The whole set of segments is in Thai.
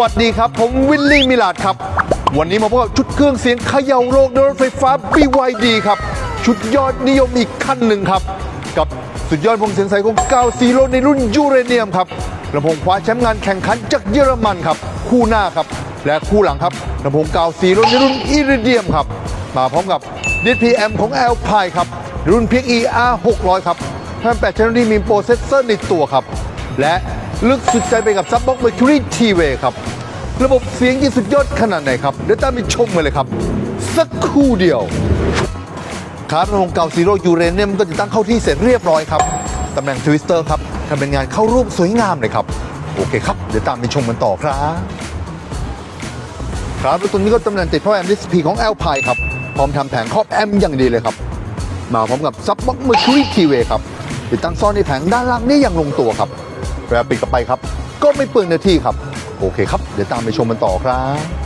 วัสดีครับ ผมวิลลี่มิลาดครับ วันนี้มาพบกับชุดเครื่องเสียงเขย่าโลกโดยรถไฟฟ้า BYD ครับ ชุดยอดนิยมอีกขั้นหนึ่งครับ กับสุดยอดวงเสียงใสของกาวซีโรในรุ่นยูเรเนียมครับลำโพงคว้าแชมป์งานแข่งขันจากเยอรมันครับ คู่หน้าครับ และคู่หลังครับลำโพงกาวซีโรในรุ่นอิริเดียมครับ มาพร้อมกับ DPM ของ Alpine ครับรุ่น PXE R 600 ครับแผ่น8 channel ที่มีโปรเซสเซอร์ในตัวครับ และ ลึกสุดใจไปกับซับบ็อก Mercury T-Way ครับ ระบบเสียงที่สุดยอดขนาดไหนครับ เดี๋ยวตามไปชมกันเลยครับ สักครู่เดียวครับลำโพงเก่าซีโร่ยูเรเนียมก็จะตั้งเข้าที่เสร็จเรียบร้อยครับ ตำแหน่งทวิสเตอร์ครับทำเป็นงานเข้ารูปสวยงามเลยครับ โอเคครับ เดี๋ยวตามไปชมกันต่อครับครับแล้วตัวนี้ก็ตำแหน่งติดพ่อแอมดิสพีของ a l p i ครับ พร้อมทำแผงครอบแอมอย่างดีเลยครับ มาพร้อมกับซับบ็อกเมอร์คิวรีทีเวครับติดตั้งซ่อนในแผงด้านล่างได้อย่างลงตัวครับ เวลาปิดกลับไปครับ ก็ไม่เปลืองเนื้อที่ครับ โอเคครับ เดี๋ยวตามไปชมกันต่อครับ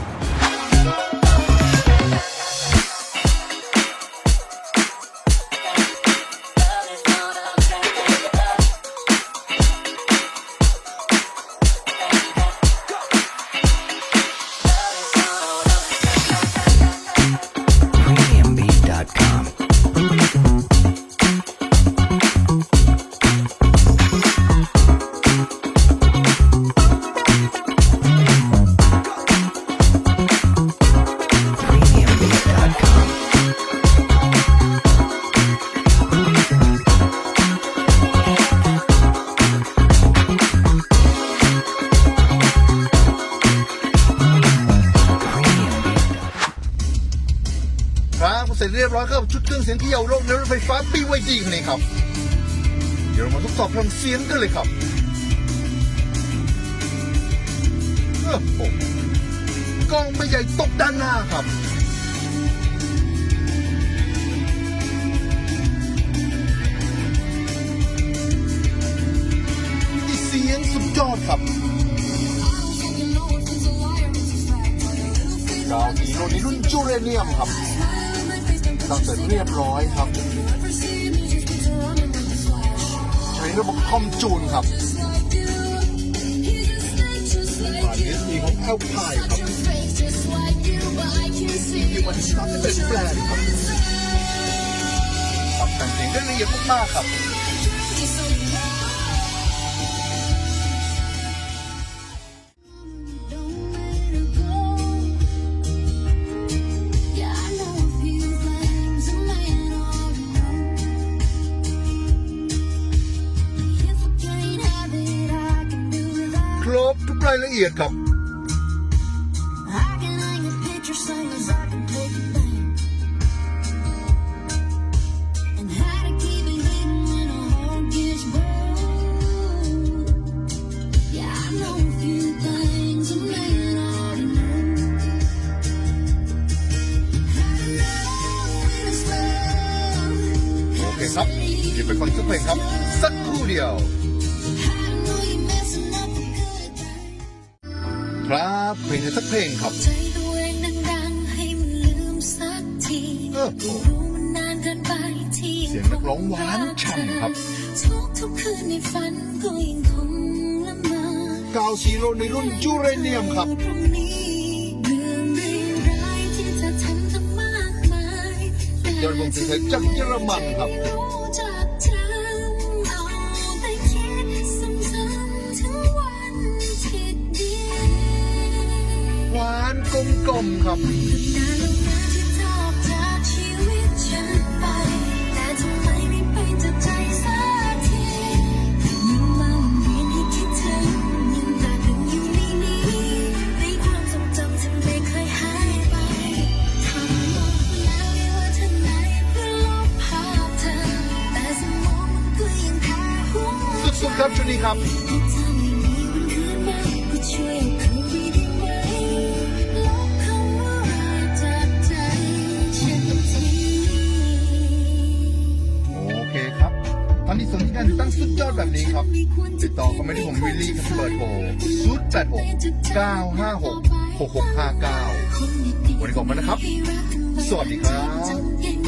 เสร็จเรียบร้อยครับชุดเครื่องเสียงที่เยาโลกในรถไฟฟ้า BYD คันนี้ครับ เดี๋ยวเรามาทดสอบพลังเสียงกันเลยครับโอ้โหกล้องไม่ใหญ่ตกด้านหน้าครับที่เสียงสุดยอดครับดาวฮีโร่ในรุ่นจูเรเนียมครับ ตั้งเสร็จเรียบร้อยครับใช้ระบบคอมจูนครับผ่าน USB ของ Alpine ครับที่มันสามารถเป็นแปลนครับปรับแต่งเสียงได้ละเอียดมากๆครับ รบทุกรายละเอียดครับ โอเคครับเดี๋ยวไปฟังสักเพลงครับ สักครู่เดียว ครับเพลงในสักเพลงครับใจตัวเองดังๆให้มันลืมสักทีเออโอ้รู้มันนานเกินไปที่เสียงนักร้องหวานฉ่ำครับทุกทุกๆคืนในฝันก็ยังคงละเมอกาวซีโร่ในรุ่นยูเรเนียมครับพรุ่งนี้เรื่องร้ายๆที่จะทำตั้งมากมายยอดวงเสียงใสจากเยอรมันครับ นจากใจสักทียิ่งมาวนเวียนให้คิดถึงยิ่งตราตรึงอยู่ในนี้ในความทรงจำที่ไม่เคยหายไปทำหมดแล้วไม่ว่าทางไหนเพื่อลบภาพเธอแต่สมองมันก็ยังคาหัวสุดๆครับชุดนี้ครับ แบบนี้ครับ ติดต่อเขาไม่ได้ผมวิลลี่ครับเบอร์โทร0 8 6 9 5 6 6 6 5 9วันนี้ขอบคุณนะครับ สวัสดีครับ